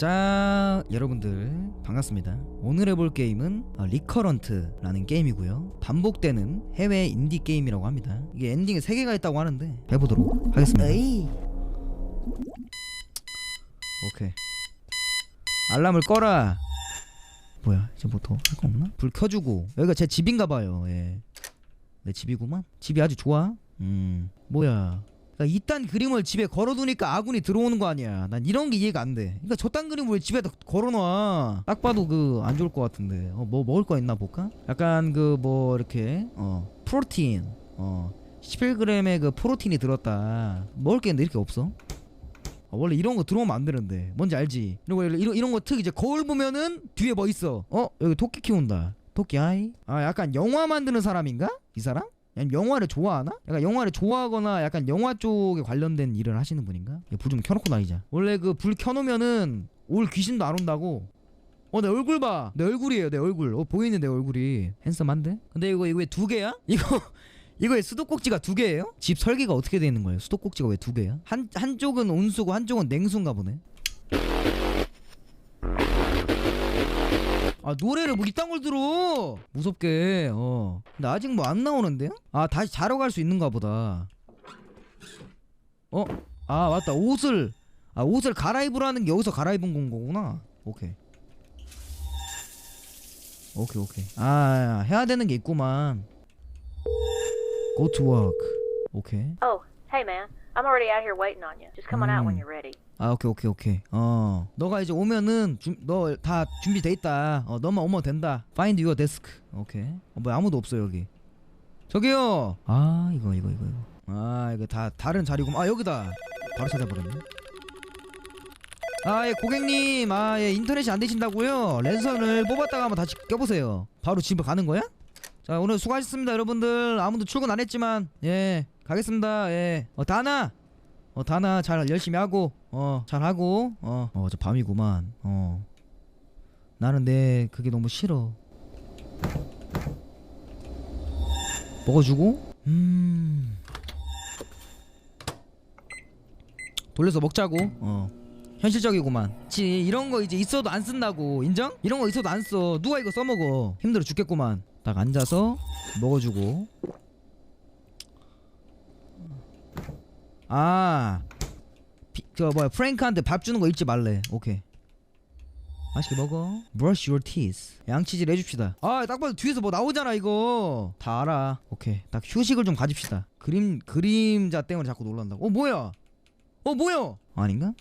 자 여러분들 반갑습니다. 오늘 해볼 게임은 어, 리커런트라는 게임이고요. 반복되는 해외 인디 게임이라고 합니다. 이게 엔딩에 3개가 있다고 하는데 해보도록 하겠습니다. 오케이. 알람을 꺼라. 뭐야 이제 뭐 더 할 거 없나? 불 켜주고. 여기가 제 집인가 봐요. 예. 내 집이구만. 집이 아주 좋아. 음. 뭐야 그러니까 이딴 그림을 집에 걸어두니까 아군이 들어오는 거 아니야. 난 이런 게 이해가 안 돼. 그러니까 저딴 그림을 왜 집에 다 걸어놔? 딱 봐도 그 안 좋을 것 같은데. 어, 뭐 먹을 거 있나 볼까? 약간 그 뭐 이렇게 어 프로틴 어 11g의 그 프로틴이 들었다. 먹을 게 있는데 이렇게 없어? 어, 원래 이런 거 들어오면 안 되는데 뭔지 알지? 이런 거 이런 이런 거 특 이제 거울 보면은 뒤에 뭐 있어? 어 여기 토끼 키운다. 토끼 아이? 아 약간 영화 만드는 사람인가? 이 사람? 영화를 좋아하나? 약간 영화를 좋아하거나 약간 영화 쪽에 관련된 일을 하시는 분인가? 불 좀 켜놓고 다니자. 원래 그 불 켜놓으면은 올 귀신도 안 온다고. 어 내 얼굴 봐. 내 얼굴이에요 내 얼굴. 어 보이는 내 얼굴이 핸섬한데? 근데 이거 이거 왜 두 개야? 이거 이거 왜 수도꼭지가 두 개예요? 집 설계가 어떻게 되는 거예요? 수도꼭지가 왜 두 개야? 한 한쪽은 온수고 한쪽은 냉수인가 보네. 아 노래를 뭐 이딴 걸 들어. 무섭게. 어. 근데 아직 뭐 안 나오는데요? 아 다시 자러 갈 수 있는가 보다. 어? 아 맞다. 옷을. 아 옷을 갈아입으라는 게 여기서 갈아입은 건 거구나. 오케이. 오케이 오케이. 아 해야 되는 게 있구만. Go to work. 오케이. Oh, hey man, I'm already out here waiting on you. Just come on out when Mm. you're ready. 아 오케이 오케이 오케이. 어. 너가 이제 오면은 너 다 준비돼 있다. 어 너만 오면 된다. Find your desk. 오케이. 어, 뭐 아무도 없어 여기. 저기요! 아 이거 이거 이거 이거. 아 이거 다 다른 자리고 아 여기다. 바로 찾아버렸네. 아 예 고객님. 아 예 인터넷이 안 되신다고요? 랜선을 뽑았다가 한번 다시 껴보세요. 바로 집에 가는 거야? 자 오늘 수고하셨습니다 여러분들. 아무도 출근 안 했지만. 예 가겠습니다. 예 어 다나 어 다나 잘 열심히 하고 어 잘하고 어어 저 밤이구만. 어. 나는 내 그게 너무 싫어. 먹어주고? 음. 돌려서 먹자고. 어. 현실적이구만. 지 이런 거 이제 있어도 안 쓴다고. 인정? 이런 거 있어도 안 써. 누가 이거 써먹어? 힘들어 죽겠구만. 딱 앉아서 먹어주고 아, 피, 저 뭐야 프랭크한테 밥 주는 거 잊지 말래. 오케이. 맛있게 먹어. Brush your teeth. 양치질 해줍시다. 아, 딱 봐도 뒤에서 뭐 나오잖아 이거. 다 알아. 오케이. 딱 휴식을 좀 가집시다. 그림 그림자 때문에 자꾸 놀란다고. 어 뭐야? 어 뭐야? 아닌가?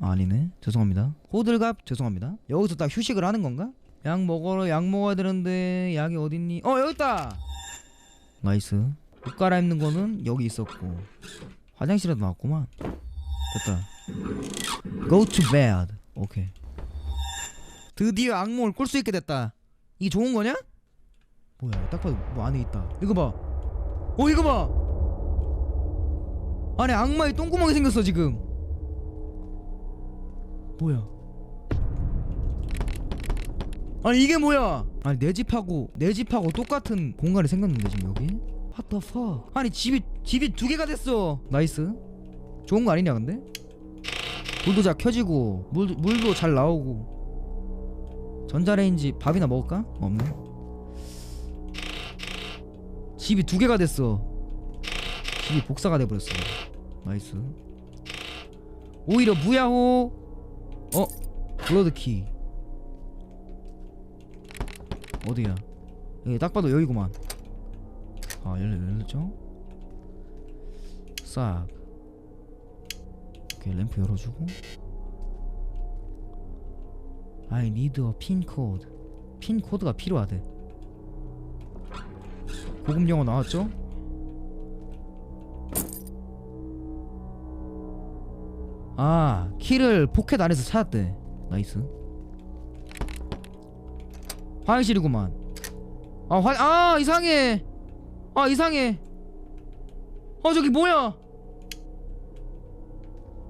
아니네. 죄송합니다. 호들갑 죄송합니다. 여기서 딱 휴식을 하는 건가? 약 먹어라. 약 먹어야 되는데 약이 어딨니? 어 여기 있다. 나이스. 옷 갈아입는 거는 여기 있었고. 화장실에도 나왔구만. 됐다. Go to bed. 오케이. 드디어 악몽을 꿀 수 있게 됐다. 이게 좋은 거냐? 뭐야 딱 봐도 뭐 안에 있다. 이거 봐어 이거 봐! 안에 악마의 똥구멍이 생겼어 지금. 뭐야? 아니 이게 뭐야? 아니 내 집하고 내 집하고 똑같은 공간이 생겼는데 지금 여기? What the fuck? 아니 집이 집이 두 개가 됐어. 나이스. 좋은 거 아니냐 근데? 불도 잘 켜지고 물, 물도 잘 나오고. 전자레인지 밥이나 먹을까? 없네. 집이 두 개가 됐어. 집이 복사가 돼버렸어. 나이스. 오히려 무야호. 어? 블러드키. 어디야? 여기 딱 봐도 여기구만. 아 열렸죠? 싹 오케이 램프 열어주고. I need a pin code 핀 코드가 필요하대. 고급 영어 나왔죠? 아 키를 포켓 안에서 찾았대. 나이스. 화장실이구만. 아, 화, 아 이상해. 아 이상해. 어 저기 뭐야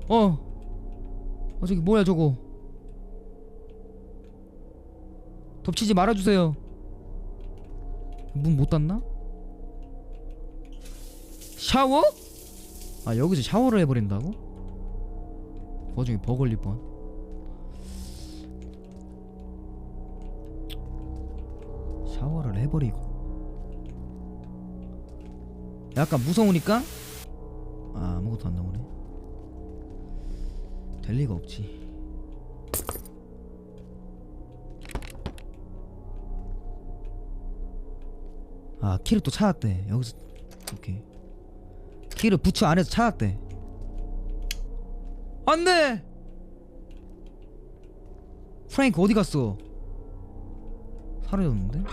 어. 어 저기 뭐야 저거. 덮치지 말아주세요. 문 못 닫나? 샤워? 아 여기서 샤워를 해버린다고? 나중에 버글릴 뻔. 샤워를 해버리고. 약간 무서우니까 아, 아무것도 안 나오네. 될 리가 없지. 아 키를 또 찾았대. 여기서 오케이 키를 부츠 안에서 찾았대. 안돼! 프랭크 어디 갔어? 사라졌는데?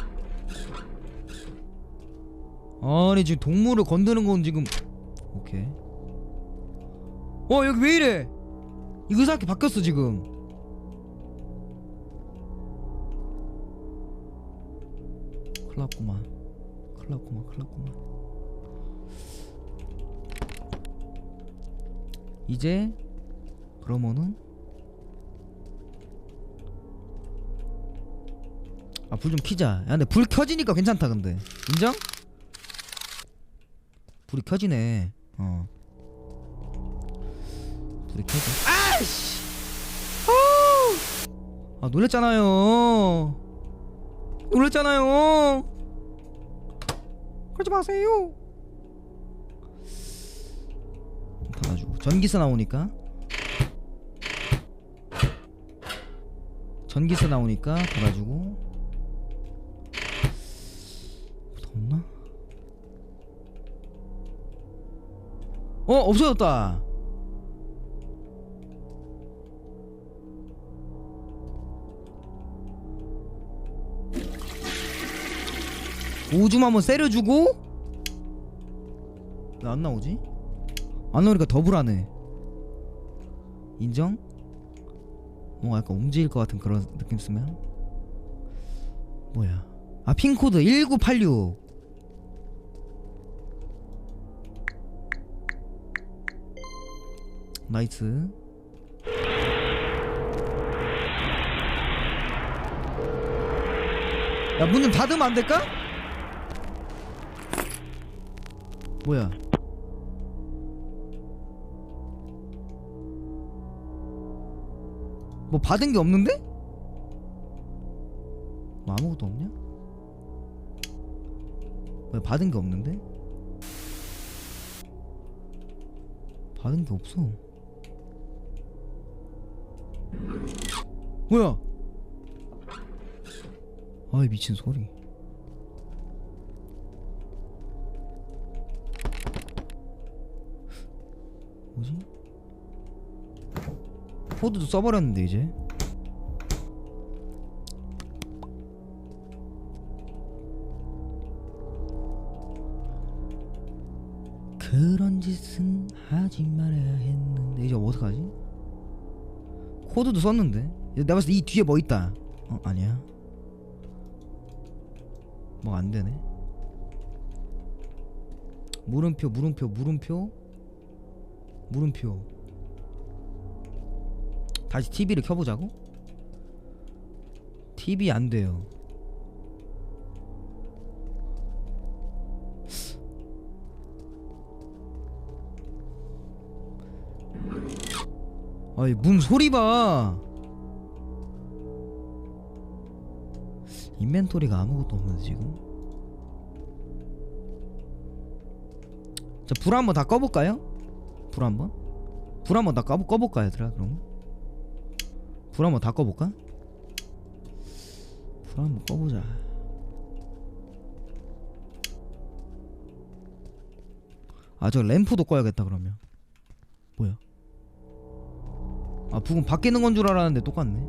아니 지금 동물을 건드는 건 지금. 오케이. 어 여기 왜 이래? 이 의사학기 바뀌었어 지금. 큰일 났구만. 큰일 났구만 큰일 났구만. 이제 그러면은 아 불 좀 키자. 야 근데 불 켜지니까 괜찮다 근데. 인정? 불이 켜지네. 어. 불이 켜져. 아 이씨 아우! 아 놀랬잖아요. 놀랬잖아요. 그러지 마세요. 닫아주고. 전기세 나오니까. 전기세 나오니까 더 없나? 어 없어졌다 오줌 한번 세려주고 왜 안 나오지? 안 나오니까 더 불안해 인정? 뭔가 약간 움직일 것 같은 그런 느낌 쓰면 뭐야 아 핀코드 1986 나이스 야 문 좀 닫으면 안 될까? 뭐야 뭐 받은 게 없는데? 뭐 아무것도 없냐? 왜 받은 게 없는데? 받은 게 없어 뭐야 아이 미친 소리 뭐지? 코드도 써버렸는데 이제. 그런 짓은 하지 말아야 했는데. 이제 어떡하지? 코드도 썼는데. 내가 봤을 때 이 뒤에 뭐 있다. 어 아니야. 뭐 안되네. 물음표 물음표 물음표 물음표 다시 TV를 켜보자고? TV 안 돼요. 아이 문 소리 봐. 인벤토리가 아무것도 없는데 지금. 자 불 한번 다 꺼볼까요? 불 한번. 불 한번 다 꺼, 꺼볼까 얘들아 그러면? 불 한번 다 꺼볼까? 불 한번 꺼보자. 아 저 램프도 꺼야겠다 그러면. 뭐야? 아 부금 바뀌는 건 줄 알았는데 똑같네.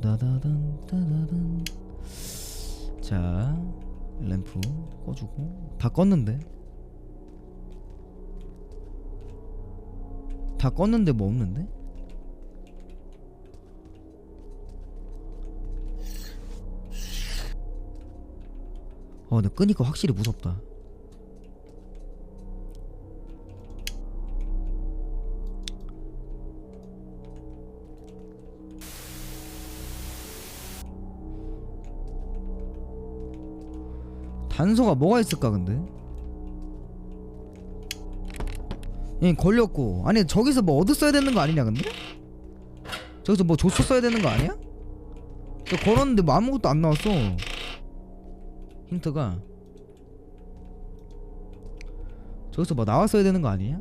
다다단 따다단. 자 램프 꺼주고. 다 껐는데 다 껐는데 뭐 없는데? 어, 근데 끄니까 확실히 무섭다. 단서가 뭐가 있을까 근데? 예, 걸렸고 아니 저기서 뭐 얻었어야 되는 거 아니냐 근데? 저기서 뭐 줬었어야 되는 거 아니야? 저 걸었는데 뭐 아무것도 안 나왔어 힌트가 저기서 뭐 나왔어야 되는 거 아니야?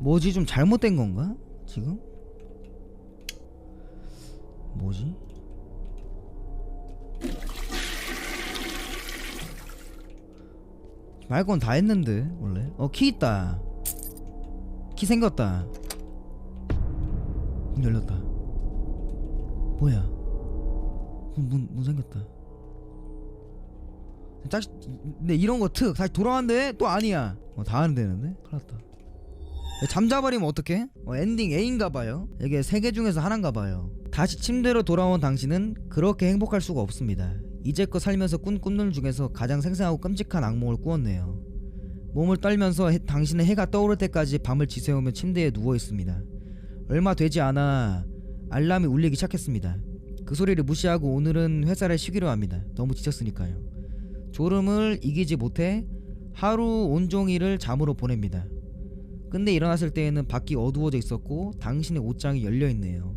뭐지 좀 잘못된 건가? 지금? 뭐지? 말 건 다 했는데 원래 어 키 있다 키 생겼다 문 열렸다 뭐야 문, 문, 문 생겼다. 짝, 근데 이런 거 특 다시 돌아왔는데 또 아니야. 어, 다 하는 되는데? 큰일 났다. 잠자버리면 어떡해? 어, 엔딩 A인가봐요. 이게 세 개 중에서 하나인가봐요. 다시 침대로 돌아온 당신은 그렇게 행복할 수가 없습니다. 이제껏 살면서 꾼 꿈들 중에서 가장 생생하고 끔찍한 악몽을 꾸었네요. 몸을 떨면서 해- 당신은 해가 떠오를 때까지 밤을 지새우며 침대에 누워 있습니다. 얼마 되지 않아 알람이 울리기 시작했습니다. 그 소리를 무시하고 오늘은 회사를 쉬기로 합니다. 너무 지쳤으니까요. 졸음을 이기지 못해 하루 온종일을 잠으로 보냅니다. 근데 일어났을 때에는 밖이 어두워져 있었고 당신의 옷장이 열려 있네요.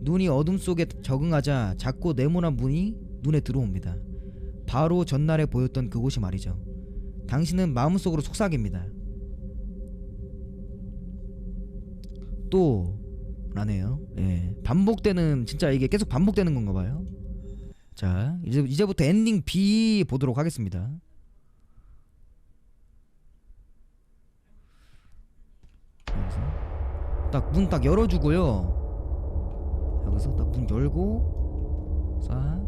눈이 어둠 속에 적응하자 작고 네모난 문이 눈에 들어옵니다. 바로 전날에 보였던 그곳이 말이죠. 당신은 마음속으로 속삭입니다. 또 라네요. 예. 반복되는 진짜 이게 계속 반복되는 건가 봐요. 자, 이제 이제부터 엔딩 B 보도록 하겠습니다. 딱 문 딱 열어주고요. 여기서 딱 문 열고 싹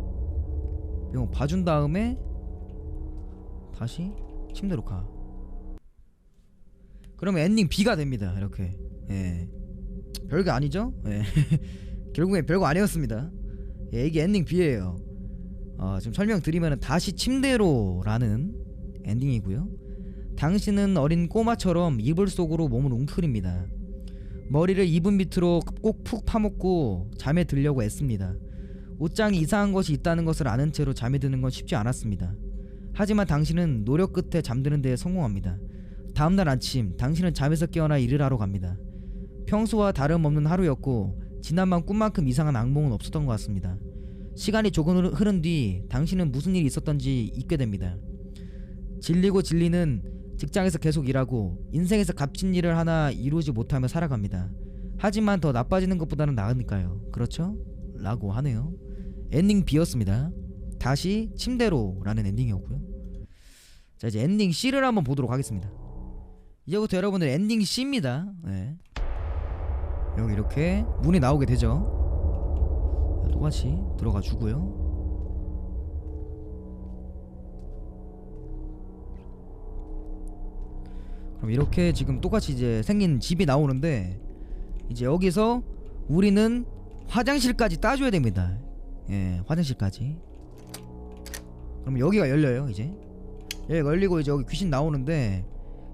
봐준 다음에 다시 침대로 가. 그러면 엔딩 B가 됩니다. 이렇게. 예. 별게 아니죠? 예. 결국엔 별거 아니었습니다. 예, 이게 엔딩 B예요. 어, 지금 설명드리면 다시 침대로라는 엔딩이고요. 당신은 어린 꼬마처럼 이불 속으로 몸을 웅크립니다. 머리를 이불 밑으로 꼭 푹 파묻고 잠에 들려고 애씁니다. 옷장에 이상한 것이 있다는 것을 아는 채로 잠에 드는 건 쉽지 않았습니다. 하지만 당신은 노력 끝에 잠드는 데 성공합니다. 다음날 아침 당신은 잠에서 깨어나 일을 하러 갑니다. 평소와 다름없는 하루였고 지난밤 꿈만큼 이상한 악몽은 없었던 것 같습니다. 시간이 조금 흐른 뒤 당신은 무슨 일이 있었던지 잊게 됩니다. 질리고 질리는 직장에서 계속 일하고 인생에서 값진 일을 하나 이루지 못하며 살아갑니다. 하지만 더 나빠지는 것보다는 나으니까요. 그렇죠? 라고 하네요. 엔딩 B였습니다. 다시 침대로라는 엔딩이었고요. 자 이제 엔딩 C를 한번 보도록 하겠습니다. 이제부터 여러분들 엔딩 C입니다. 네. 여기 이렇게 문이 나오게 되죠. 자, 똑같이 들어가 주고요. 그럼 이렇게 지금 똑같이 이제 생긴 집이 나오는데 이제 여기서 우리는 화장실까지 따줘야 됩니다. 예, 화장실까지. 그럼 여기가 열려요, 이제. 여기가 열리고 이제 여기 귀신 나오는데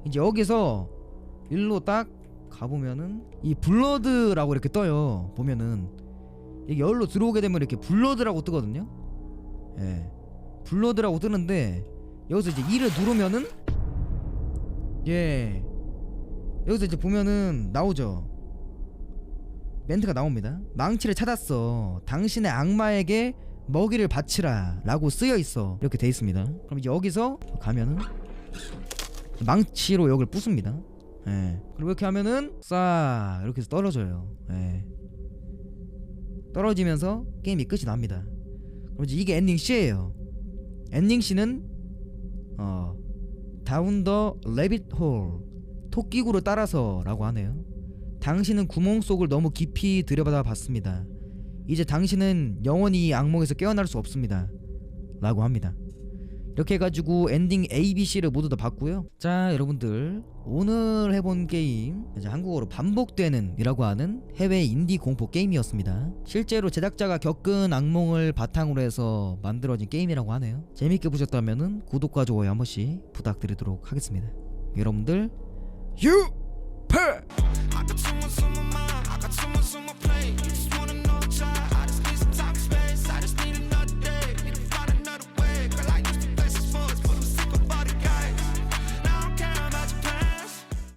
이제 여기서 일로 딱 가보면은 이 블러드라고 이렇게 떠요. 보면은 이게 열로 들어오게 되면 이렇게 블러드라고 뜨거든요. 예, 블러드라고 뜨는데 여기서 이제 이를 누르면은 예, 여기서 이제 보면은 나오죠. 멘트가 나옵니다. 망치를 찾았어. 당신의 악마에게 먹이를 바치라 라고 쓰여 있어. 이렇게 돼 있습니다. 그럼 여기서 가면은 망치로 여기를 부숩니다. 예. 그리고 이렇게 하면은 싹 이렇게 해서 떨어져요. 예. 떨어지면서 게임이 끝이 납니다. 그럼 이제 이게 엔딩 C예요. 엔딩 C는 어 다운 더 레빗 홀 토끼구를 따라서 라고 하네요. 당신은 구멍 속을 너무 깊이 들여다봐 봤습니다. 이제 당신은 영원히 이 악몽에서 깨어날 수 없습니다. 라고 합니다. 이렇게 해가지고 엔딩 A, B, C를 모두 다 봤고요. 자, 여러분들 오늘 해본 게임 이제 한국어로 반복되는 이라고 하는 해외 인디 공포 게임이었습니다. 실제로 제작자가 겪은 악몽을 바탕으로 해서 만들어진 게임이라고 하네요. 재밌게 보셨다면은 구독과 좋아요 한 번씩 부탁드리도록 하겠습니다. 여러분들 유!